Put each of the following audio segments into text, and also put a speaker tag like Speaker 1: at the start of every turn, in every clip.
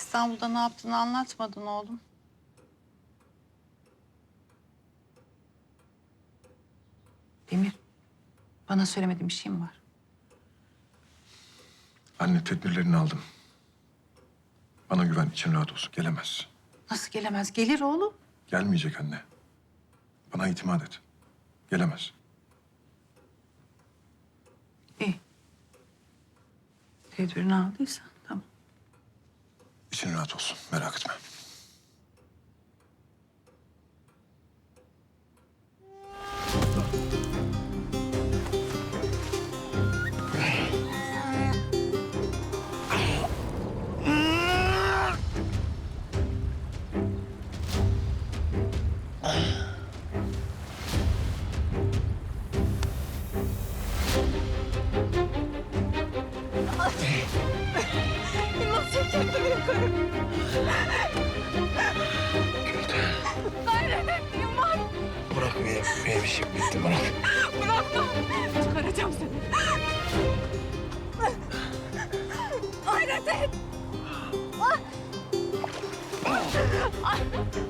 Speaker 1: İstanbul'da ne yaptığını anlatmadın oğlum. Demir, bana söylemediğin bir şey mi var?
Speaker 2: Anne tedbirlerini aldım. Bana güven, için rahat olsun. Gelemez.
Speaker 1: Nasıl gelemez? Gelir oğlum.
Speaker 2: Gelmeyecek anne. Bana itimat et. Gelemez.
Speaker 1: İyi. Tedbirini aldıysan
Speaker 2: rahat olsun. Merak etme.
Speaker 3: Yukarı? Gayret et Yılmaz.
Speaker 4: Bırak benim, benim işim bitti bırak.
Speaker 3: Bırakma. Çıkaracağım seni. Gayret et. Gayret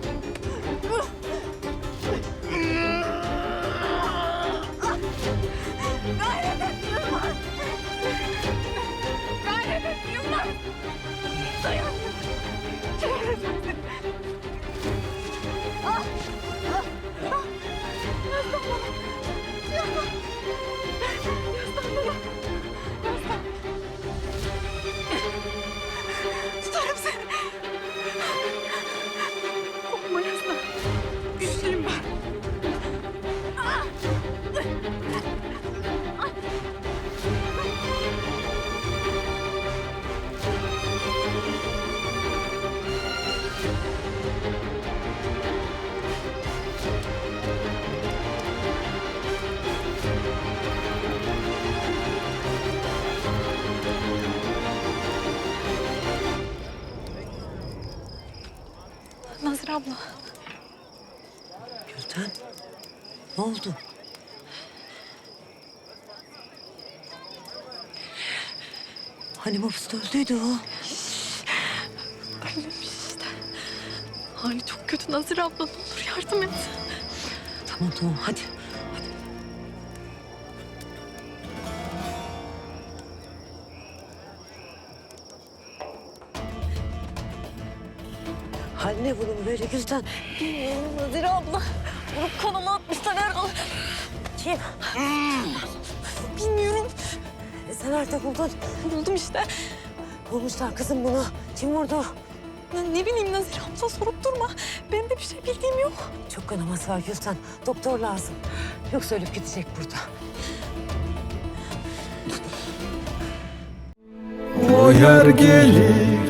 Speaker 3: Nazire abla.
Speaker 5: Gülten, ne oldu? Hani Mufst öldüydü o.
Speaker 3: Ölmemiş işte. Hali çok kötü Nazire abla. Ne olur yardım et.
Speaker 5: Tamam tamam hadi. Hadi. Hal ne bunun böyle Gülten?
Speaker 3: Bilmiyorum Nazire abla. Vurup kanama atmışlar herhalde.
Speaker 5: Kim?
Speaker 3: Bilmiyorum.
Speaker 5: E sen nerede buldun?
Speaker 3: Buldum işte.
Speaker 5: Bulmuşlar kızım bunu. Kim vurdu?
Speaker 3: Ya ne bileyim Nazire abla sorup durma. Benim de bir şey bildiğim yok.
Speaker 5: Çok kanaması var Gülten. Doktor lazım. Yoksa ölüp gidecek burada.
Speaker 6: O yer gelir